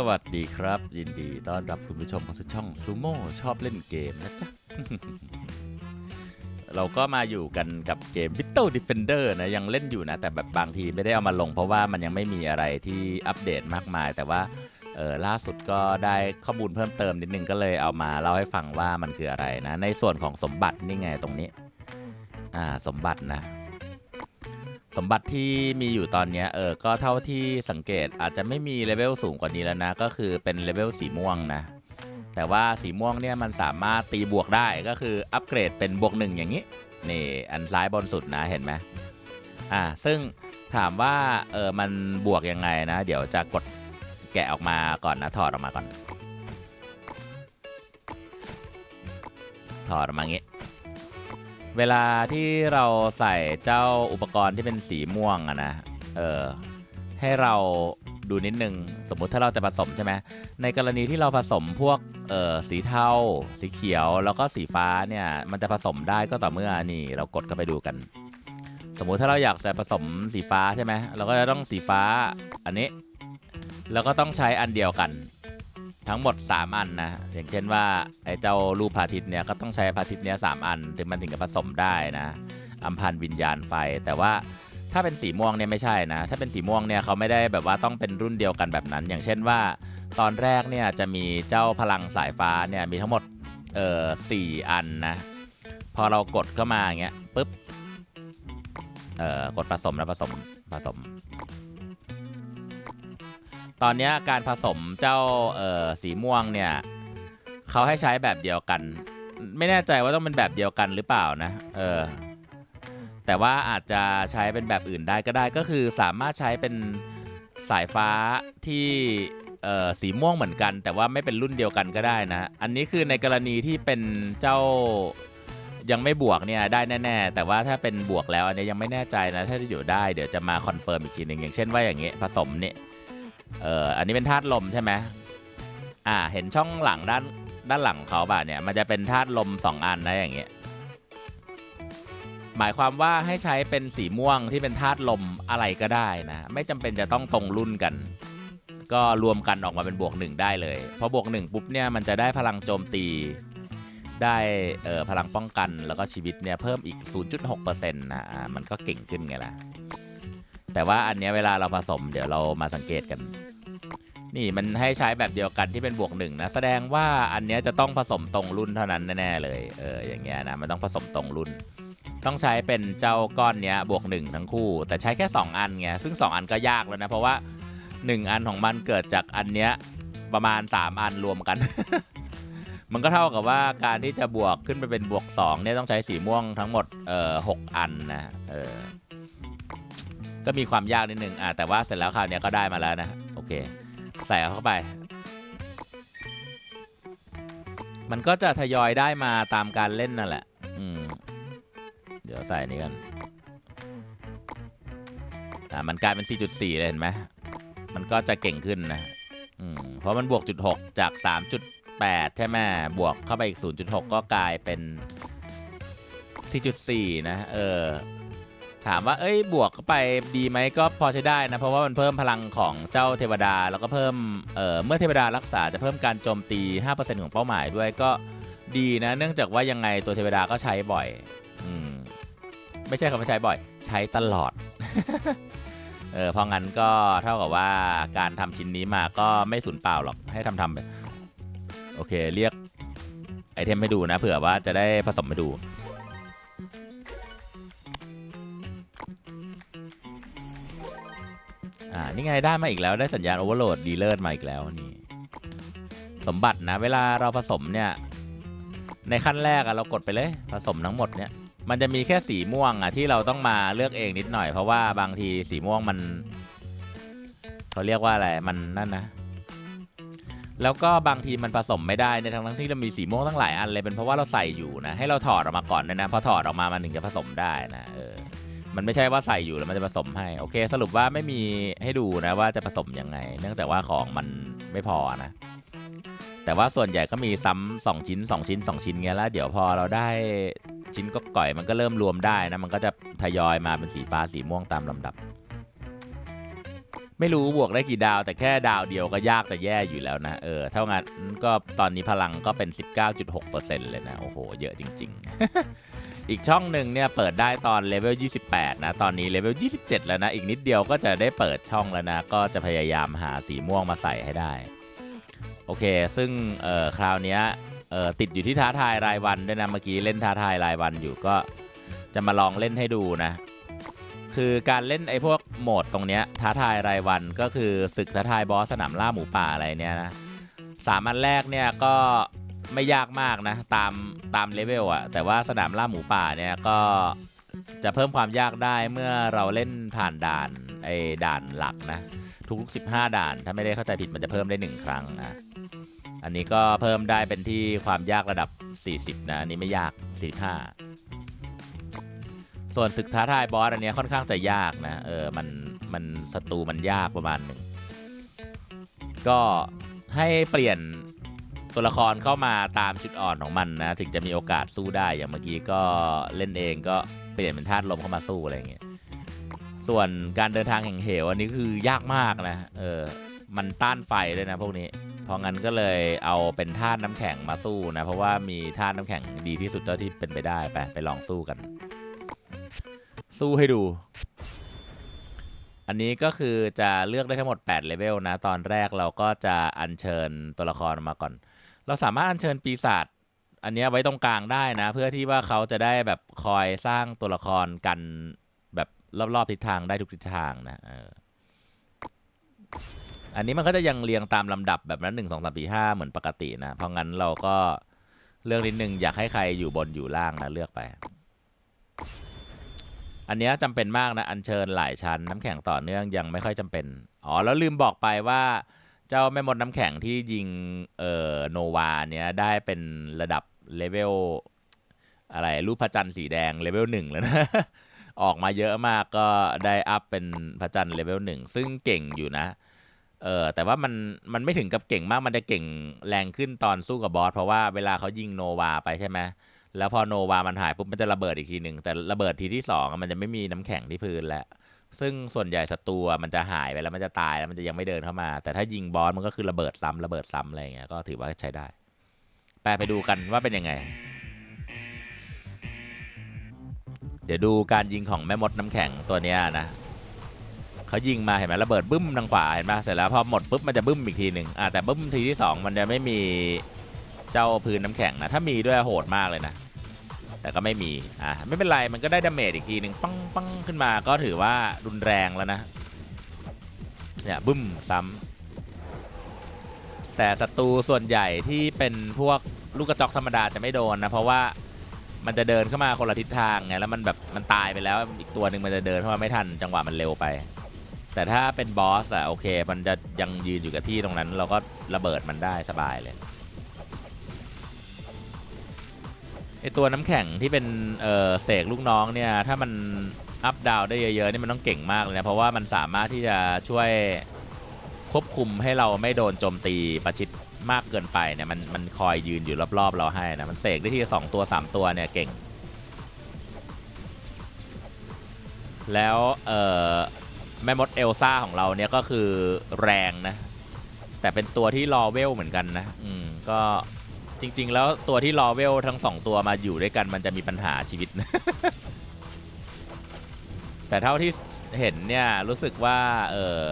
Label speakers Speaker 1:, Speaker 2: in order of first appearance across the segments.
Speaker 1: สวัสดีครับ ยินดีต้อนรับคุณผู้ชมข้าสู่ช่องซูโม่ชอบเล่นเกมนะจ๊ะ เราก็มาอยู่กันกับเกม Battle Defender นะยังเล่นอยู่นะ แต่แบบบางทีไม่ได้เอามาลง เพราะว่ามันยังไม่มีอะไรที่อัปเดตมากมาย แต่ว่าเออล่าสุดก็ได้ข้อมูลเพิ่มเติมนิดนึงก็เลยเอามาเล่าให้ฟังว่ามันคืออะไรนะ ในส่วนของสมบัตินี่ไงตรงนี้ อ่าสมบัตินะ สมบัติที่มีอยู่ตอนนี้เออก็เท่าที่สังเกตอาจจะไม่มีเลเวลสูงกว่านี้แล้วนะ ก็คือเป็นเลเวลสีม่วงนะ แต่ว่าสีม่วงเนี่ยมันสามารถตีบวกได้ก็คืออัปเกรดเป็นบวกหนึ่งอย่างนี้นี่อันซ้ายบนสุดนะเห็นไหมอ่าซึ่งถามว่าเออมันบวกยังไงนะ เดี๋ยวจะกดแกะออกมาก่อนนะถอดออกมาก่อน ถอดออกมางี้ เวลาที่เราใส่เจ้าอุปกรณ์ที่เป็นสีม่วงอะนะ เออ ให้เราดูนิดนึง สมมุติถ้าเราจะผสมใช่ไหม ในกรณีที่เราผสมพวก เออสีเทา สีเขียว แล้วก็สีฟ้าเนี่ย มันจะผสมได้ก็ต่อเมื่อนี่เรากดเข้าไปดูกัน สมมุติถ้าเราอยากจะผสมสีฟ้าใช่ไหม เราก็จะต้องสีฟ้า อันนี้ แล้วก็ต้องใช้อันเดียวกัน ทั้งหมด 3 อันนะอย่างเช่นว่าไอ้เจ้ารูปพระอาทิตย์เนี่ยก็ต้องใช้พระอาทิตย์เนี่ยสามอันถึงมันถึงจะผสมได้นะอัมพันธ์วิญญาณไฟ แต่ว่าถ้าเป็นสีม่วงเนี่ยไม่ใช่นะ ถ้าเป็นสีม่วงเนี่ยเขาไม่ได้แบบว่าต้องเป็นรุ่นเดียวกันแบบนั้น อย่างเช่นว่า ตอนแรกเนี่ยจะมีเจ้าพลังสายฟ้าเนี่ยมีทั้งหมดเอ่อสี่อันนะพอเรากดเข้ามาอย่างเงี้ยปุ๊บเอ่อกดผสมแล้วผสมผสม ตอนนี้การผสมเจ้าเอ่อสีม่วงเนี่ยเขาให้ใช้แบบเดียวกัน ไม่แน่ใจว่าต้องเป็นแบบเดียวกันหรือเปล่านะเออแต่ว่าอาจจะใช้เป็นแบบอื่นได้ก็ได้ก็คือสามารถใช้เป็นสายฟ้าที่สีม่วงเหมือนกัน แต่ว่าไม่เป็นรุ่นเดียวกันก็ได้นะ อันนี้คือในกรณีที่เป็นเจ้ายังไม่บวกเนี่ยได้แน่ๆ แต่ว่าถ้าเป็นบวกแล้วอันนี้ยังไม่แน่ใจนะ ถ้าเดี๋ยวได้เดี๋ยวจะมาคอนเฟิร์มอีกทีหนึ่งอย่างเช่นว่าอย่างเงี้ยผสมเนี่ย เอออันนี้เป็นธาตุลมใช่ไหมอ่า เห็นช่องหลังด้านด้านหลังเขาบ่ะเนี่ย มันจะเป็นธาตุลม2อันนะอย่างเงี้ย หมายความว่าให้ใช้เป็นสีม่วงที่เป็นธาตุลมอะไรก็ได้นะ ไม่จำเป็นจะต้องตรงรุ่นกัน ก็รวมกันออกมาเป็นบวกหนึ่งได้เลย พอบวกหนึ่งปุ๊บเนี่ยมันจะได้พลังโจมตี ได้เอ่อพลังป้องกันแล้วก็ชีวิตเนี่ยเพิ่มอีก 0.6%นะอ่ามันก็เก่งขึ้นไงล่ะ แต่ว่าอันเนี้ยเวลาเราผสมเดี๋ยวเรามาสังเกตกัน นี่มันให้ใช้แบบเดียวกันที่เป็นบวกหนึ่งนะ แสดงว่าอันเนี้ยจะต้องผสมตรงรุ่นเท่านั้นแน่ๆเลย เอออย่างเงี้ยนะมันต้องผสมตรงรุ่น ต้องใช้เป็นเจ้าก้อนเนี้ยบวกหนึ่งทั้งคู่ แต่ใช้แค่ 2 อันไงซึ่ง 2 อันก็ยากแล้วนะเพราะว่า 1 อันของมันเกิดจากอันเนี้ยประมาณ 3 อันรวมกัน มันก็เท่ากับว่าการที่จะบวกขึ้นไปเป็นบวก2เนี่ยต้องใช้สีม่วงทั้งหมดเอ่อหกอันนะเออ ก็มีความยากนิดนึงอะแต่ว่าเสร็จแล้วคราวนี้ก็ได้มาแล้วนะโอเค ใส่เข้าไป มันก็จะทยอยได้มาตามการเล่นนั่นแหละ อืมเดี๋ยวใส่นี้กันอ่ามันกลายเป็น 4.4 เลยเห็นไหมมันก็จะเก่งขึ้นนะอืมเพราะมันบวกจุด6จาก 3.8 ใช่ไหมบวกเข้าไปอีก 0.6 ก็กลายเป็น 4.4 นะ เออ ถามว่าเอ้ยบวกเข้าไปดีไหมก็พอใช้ได้นะ เพราะว่ามันเพิ่มพลังของเจ้าเทวดา แล้วก็เพิ่มเอ่อเมื่อเทวดารักษาจะเพิ่มการโจมตี 5%ของเป้าหมายด้วยก็ดีนะ เนื่องจากว่ายังไงตัวเทวดาก็ใช้บ่อยอืมไม่ใช่คำว่าใช้บ่อย ใช้ตลอดเออเพราะงั้นก็เท่ากับว่าการทำชิ้นนี้มาก็ไม่สูญเปล่าหรอกให้ทำทำไปโอเคเรียกไอเทมให้ดูนะเผื่อว่าจะได้ผสมให้ดู นี่ไงได้มาอีกแล้วได้สัญญาณโอเวอร์โหลดดีเลิศมาอีกแล้วนี่สมบัตินะเวลาเราผสมเนี่ย ในขั้นแรกอะเรากดไปเลยผสมทั้งหมดเนี่ยมันจะมีแค่สีม่วงอะที่เราต้องมาเลือกเองนิดหน่อยเพราะว่าบางทีสีม่วงมันเขาเรียกว่าอะไรมันนั่นนะแล้วก็บางทีมันผสมไม่ได้ในทั้งทั้งที่เรามีสีม่วงตั้งหลายอันเลยเป็นเพราะว่าเราใส่อยู่นะให้เราถอดออกมาก่อนนะนะพอถอดออกมามันถึงจะผสมได้นะเออ มันไม่ใช่ว่าใส่อยู่แล้วมันจะผสมให้โอเค สรุปว่าไม่มีให้ดูนะว่าจะผสมยังไง เนื่องจากว่าของมันไม่พอนะ แต่ว่าส่วนใหญ่ก็มีซ้ำสองชิ้น 2 ชิ้น 2 ชิ้นเงี้ยแล้วเดี๋ยวพอเราได้ชิ้นก็ก่อยมันก็เริ่มรวมได้นะมันก็จะทยอยมาเป็นสีฟ้าสีม่วงตามลำดับ ไม่รู้บวกได้กี่ดาว แต่แค่ดาวเดียวก็ยากจะแย่อยู่แล้วนะเออเท่างั้นก็ตอนนี้พลังก็เป็น 19.6%เลยนะโอ้โหเยอะจริง ๆ อีกช่องหนึ่งเนี่ยเปิดได้ตอนเลเวล 28 นะ ตอนนี้เลเวล 27 แล้วนะ อีกนิดเดียวก็จะได้เปิดช่องแล้วนะ ก็จะพยายามหาสีม่วงมาใส่ให้ได้ โอเค ซึ่งเอ่อคราวนี้เอ่อติดอยู่ที่ท้าทายรายวันด้วยนะ เมื่อกี้เล่นท้าทายรายวันอยู่ก็จะมาลองเล่นให้ดูนะ คือการเล่นไอ้พวกโหมดตรงเนี้ยท้าทายรายวันก็คือศึกท้าทายบอสสนามล่าหมูป่าอะไรเนี้ยนะสามอันแรกเนี่ยก็ ไม่ยากมากนะ ตามตามเลเวลอะแต่ว่าสนามล่าหมูป่าเนี่ยก็จะเพิ่มความยากได้เมื่อเราเล่นผ่านด่านไอ้ด่านหลักนะ ทุกๆ15 ด่านถ้าไม่ได้เข้าใจผิดมันจะเพิ่มได้ 1 ครั้งนะอันนี้ก็เพิ่มได้เป็นที่ความยากระดับ 40 นะอันนี้ไม่ยาก 45 ส่วนศึกท้าทายบอสอันนี้ค่อนข้างจะยากนะเออมันมันศัตรูมันยากประมาณหนึ่งก็ให้เปลี่ยน ตัวละครเข้ามาตามจุดอ่อนของมันนะถึงจะมีโอกาสสู้ได้อย่างเมื่อกี้ก็เล่นเองก็เปลี่ยนเป็นธาตุลมเข้ามาสู้อะไรอย่างเงี้ยส่วนการเดินทางแห่งเหวอันนี้คือยากมากนะเออมันต้านไฟด้วยนะพวกนี้เพราะงั้นก็เลยเอาเป็นธาตุน้ำแข็งมาสู้นะ เพราะว่ามีธาตุน้ำแข็งดีที่สุดเท่าที่เป็นไปได้ไปไปลองสู้กัน สู้ให้ดู อันนี้ก็คือจะเลือกได้ทั้งหมด8เลเวลนะ ตอนแรกเราก็จะอัญเชิญตัวละครมาก่อน เราสามารถอัญเชิญปีศาจอันเนี้ยไว้ตรงกลางได้นะ เพื่อที่ว่าเขาจะได้แบบคอยสร้างตัวละครกันแบบรอบๆทิศทางได้ทุกทิศทางนะเอออันนี้มันก็จะยังเรียงตามลำดับแบบนั้นหนึ่งสองสามสี่ห้าเหมือนปกตินะ เพราะงั้นเราก็เลือกนิดนึงอยากให้ใครอยู่บนอยู่ล่างนะเลือกไป อันนี้จำเป็นมากนะ อัญเชิญหลายชั้นน้ำแข็งต่อเนื่องยังไม่ค่อยจำเป็น อ๋อ แล้วลืมบอกไปว่า เจ้าแม่มดน้ำแข็งที่ยิงเอ่อโนวาเนี้ยได้เป็นระดับเลเวลอะไรรูปพระจันทร์สีแดงเลเวลหนึ่งแล้วนะ ออกมาเยอะมากก็ได้อัพเป็นพระจันทร์เลเวลหนึ่งซึ่งเก่งอยู่นะเออแต่ว่ามันมันไม่ถึงกับเก่งมากมันจะเก่งแรงขึ้นตอนสู้กับบอส เพราะว่าเวลาเขายิงโนวาไปใช่ไหมแล้วพอโนวามันหายปุ๊บมันจะระเบิดอีกทีหนึ่งแต่ระเบิดทีที่สองมันจะไม่มีน้ำแข็งที่พื้นแล้ว ซึ่งส่วนใหญ่ศัตรูมันจะหายไปแล้วมันจะตายแล้วมันจะยังไม่เดินเข้ามา แต่ถ้ายิงบอสมันก็คือระเบิดซ้ำระเบิดซ้ำอะไรเงี้ยก็ถือว่าใช้ได้ แปลไปดูกันว่าเป็นยังไง เดี๋ยวดูการยิงของแม่มดน้ำแข็งตัวเนี้ยนะเขายิงมาเห็นไหมระเบิดบึ้มทางขวาเห็นไหมเสร็จแล้วพอหมดปุ๊บมันจะบึ้มอีกทีหนึ่งอ่าแต่บึ้มทีที่สองมันจะไม่มีเจ้าพื้นน้ำแข็งนะถ้ามีด้วยโหดมากเลยนะ แต่ก็ไม่มีอ่าไม่เป็นไรมันก็ได้ดาเมจอีกทีหนึ่งปังปังขึ้นมาก็ถือว่ารุนแรงแล้วนะเนี่ยบึ้มซ้ำแต่ศัตรูส่วนใหญ่ที่เป็นพวกลูกกระจอกธรรมดาจะไม่โดนนะเพราะว่ามันจะเดินเข้ามาคนละทิศทางไงแล้วมันแบบมันตายไปแล้วอีกตัวหนึ่งมันจะเดินเข้ามาไม่ทันจังหวะมันเร็วไป แต่ถ้าเป็นบอสอะโอเค มันจะยังยืนอยู่กับที่ตรงนั้น เราก็ระเบิดมันได้สบายเลย ตัวน้ำแข็งที่เป็นเออเสกลูกน้องเนี่ยถ้ามันอัพดาวได้เยอะๆนี่มันต้องเก่งมากเลยนะเพราะว่ามันสามารถที่จะช่วยควบคุมให้เราไม่โดนโจมตีประชิดมากเกินไปเนี่ยมันมันคอยยืนอยู่รอบๆเราให้นะมันเสกได้ที่สองตัวสามตัวเนี่ยเก่ง แล้วเออแม่มดเอลซ่าของเราเนี่ยก็คือแรงนะแต่เป็นตัวที่รอเวลเหมือนกันนะอืมก็ จริง ๆ แล้วตัวที่รอเวลทั้งสองตัวมาอยู่ด้วยกันมันจะมีปัญหาชีวิต แต่เท่าที่เห็นเนี่ยรู้สึกว่าเออ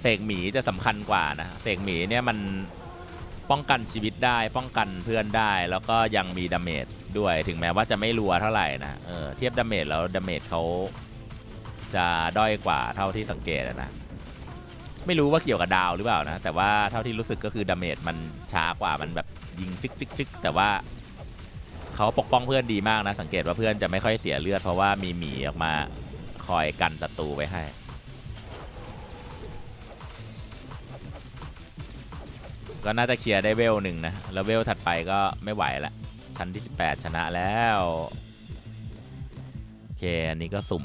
Speaker 1: เสกหมีจะสำคัญกว่านะเสกหมีเนี่ยมันป้องกันชีวิตได้ ป้องกันเพื่อนได้ แล้วก็ยังมีดาเมจด้วยถึงแม้ว่าจะไม่รัวเท่าไหร่นะเออเทียบดาเมจแล้วดาเมจเขาจะด้อยกว่าเท่าที่สังเกตนะ ไม่รู้ว่าเกี่ยวกับดาวหรือเปล่านะ แต่ว่าเท่าที่รู้สึกก็คือดาเมจมันช้ากว่ามันแบบยิงจึกจึกจึกแต่ว่าเขาปกป้องเพื่อนดีมากนะ สังเกตว่าเพื่อนจะไม่ค่อยเสียเลือดเพราะว่ามีหมีออกมาคอยกันศัตรูไว้ให้ ก็น่าจะเคลียร์ได้เวลหนึ่งนะ แล้วเวลถัดไปก็ไม่ไหวละ ชั้นที่ 18 ชนะแล้ว โอเค อันนี้ก็สุ่ม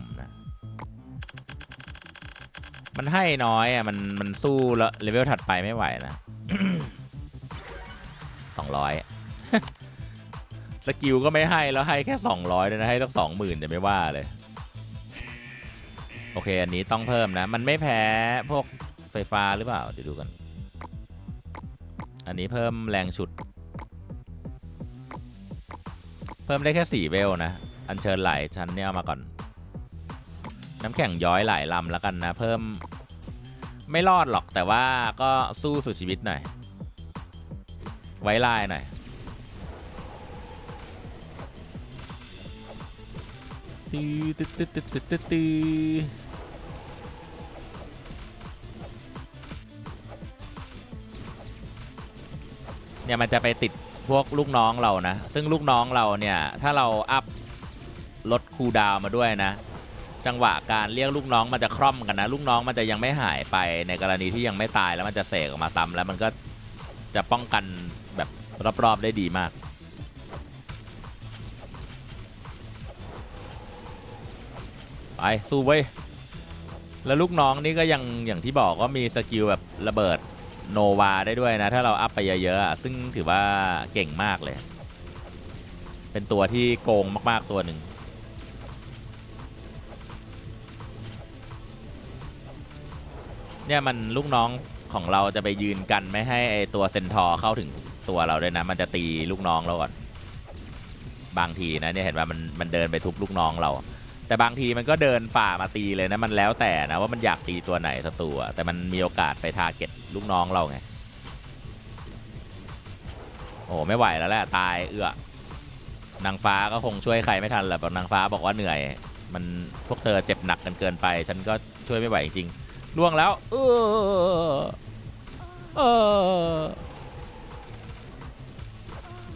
Speaker 1: มันให้น้อยอะมันมันสู้แล้วเลเวลถัดไปไม่ไหวนะสองร้อยสกิลก็ไม่ให้แล้วให้แค่สองร้อยนะให้ตั้งสองหมื่นจะไม่ว่าเลย โอเค อันนี้ต้องเพิ่มนะ มันไม่แพ้พวกไฟฟ้าหรือเปล่า เดี๋ยวดูกัน อันนี้เพิ่มแรงฉุด เพิ่มได้แค่สี่เวลนะ อันเชิญหลายชั้นเนี่ยเอามาก่อน น้ำแข็งย้อยหลายลำแล้วกันนะ เพิ่มไม่รอดหรอกแต่ว่าก็สู้สุดชีวิตหน่อย ไว้ลายหน่อย ตือตือตือตือตือตือตือเนี่ยมันจะไปติดพวกลูกน้องเรานะ ซึ่งลูกน้องเราเนี่ย ถ้าเราอัพลดคูดาวมาด้วยนะ จังหวะการเรียกลูกน้องมันจะคร่อมกันนะ ลูกน้องมันจะยังไม่หายไปในกรณีที่ยังไม่ตายแล้วมันจะเสกออกมาซ้ำแล้วมันก็จะป้องกันแบบรอบๆได้ดีมากไปสู้เว้แล้วลูกน้องนี่ก็ยังอย่างที่บอกว่ามีสกิลแบบระเบิดโนวาได้ด้วยนะ ถ้าเราอัพไปเยอะๆซึ่งถือว่าเก่งมากเลย เป็นตัวที่โกงมากๆตัวหนึ่ง เนี่ยมันลูกน้องของเราจะไปยืนกันไม่ให้ไอตัวเซนทอร์เข้าถึงตัวเราด้วยนะ มันจะตีลูกน้องเราก่อน บางทีนะเนี่ยเห็นว่ามันมันเดินไปทุบลูกน้องเรา แต่บางทีมันก็เดินฝ่ามาตีเลยนะมันแล้วแต่นะว่ามันอยากตีตัวไหนสักตัวแต่มันมีโอกาสไปทาร์เก็ตลูกน้องเราไงโอ้ไม่ไหวแล้วแหละตายเอื้อนางฟ้าก็คงช่วยใครไม่ทันแหละบอกนางฟ้าบอกว่าเหนื่อย มันพวกเธอเจ็บหนักกันเกินไป ฉันก็ช่วยไม่ไหวจริงๆ ล่วงแล้วเออเออ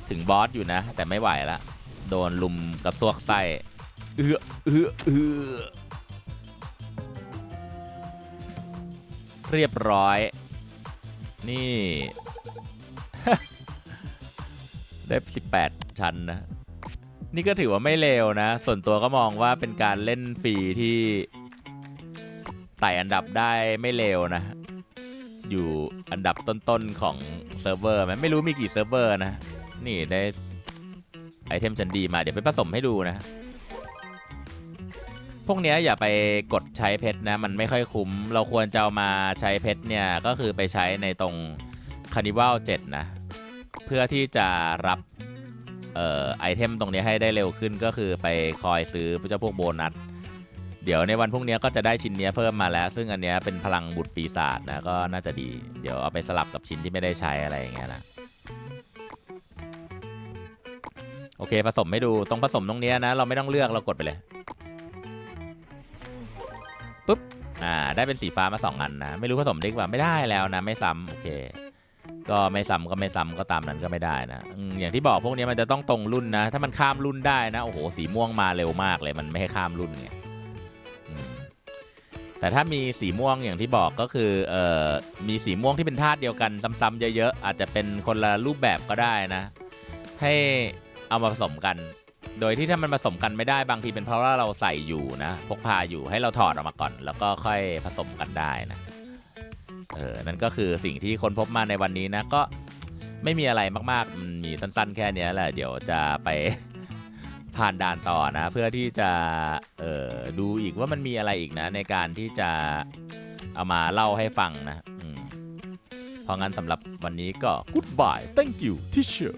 Speaker 1: ถึงบอสอยู่นะ แต่ไม่ไหวละโดนลุมกระซวกไส้เอือเอือเอือเรียบร้อย นี่ ได้18 ชั้นนะ นี่ก็ถือว่าไม่เลวนะ ส่วนตัวก็มองว่าเป็นการเล่นฟรีที่ ไต่อันดับได้ไม่เลวนะ อยู่อันดับต้นๆของเซิร์ฟเวอร์ไหมไม่รู้มีกี่เซิร์ฟเวอร์นะ นี่ได้ไอเทมชั้นดีมาเดี๋ยวไปผสมให้ดูนะ พวกเนี้ยอย่าไปกดใช้เพชรนะ มันไม่ค่อยคุ้ม เราควรจะเอามาใช้เพชรเนี่ย ก็คือไปใช้ในตรงคานิวัล7นะ เพื่อที่จะรับออไอเทมตรงนี้ให้ได้เร็วขึ้นก็คือไปคอยซื้อเจ้าพวกโบนัส เดี๋ยวในวันพรุ่งนี้ก็จะได้ชิ้นเนี้ยเพิ่มมาแล้ว ซึ่งอันเนี้ยเป็นพลังบุตรปีศาจนะก็น่าจะดี เดี๋ยวเอาไปสลับกับชิ้นที่ไม่ได้ใช้อะไรอย่างเงี้ยนะโอเคผสมให้ดูตรงผสมตรงเนี้ยนะ เราไม่ต้องเลือกเรากดไปเลยปุ๊บอ่าได้เป็นสีฟ้ามาสองอันนะ ไม่รู้ผสมได้กว่าไม่ได้แล้วนะ ไม่ซ้ำโอเค ก็ไม่ซ้ำก็ไม่ซ้ำก็ตามนั้นก็ไม่ได้นะอย่างที่บอกพวกนี้มันจะต้องตรงรุ่นนะ ถ้ามันข้ามรุ่นได้นะโอ้โหสีม่วงมาเร็วมากเลยมันไม่ให้ข้ามรุ่นไง แต่ถ้ามีสีม่วงอย่างที่บอกก็คือเอ่อมีสีม่วงที่เป็นธาตุเดียวกันซ้ำๆเยอะๆ อาจจะเป็นคนละรูปแบบก็ได้นะ ให้เอามาผสมกัน โดยที่ถ้ามันผสมกันไม่ได้บางทีเป็นเพราะว่าเราใส่อยู่นะพกพาอยู่ให้เราถอดออกมาก่อน แล้วก็ค่อยผสมกันได้นะเออนั่นก็คือสิ่งที่คนพบมาในวันนี้นะก็ไม่มีอะไรมากๆมันมีสั้นๆ แค่นี้แหละเดี๋ยวจะไป ผ่านด่านต่อนะ เพื่อที่จะเออดูอีกว่ามันมีอะไรอีกนะ ในการที่จะเอามาเล่าให้ฟังนะอืมเพราะงั้นสำหรับวันนี้ก็ goodbye thank you teacher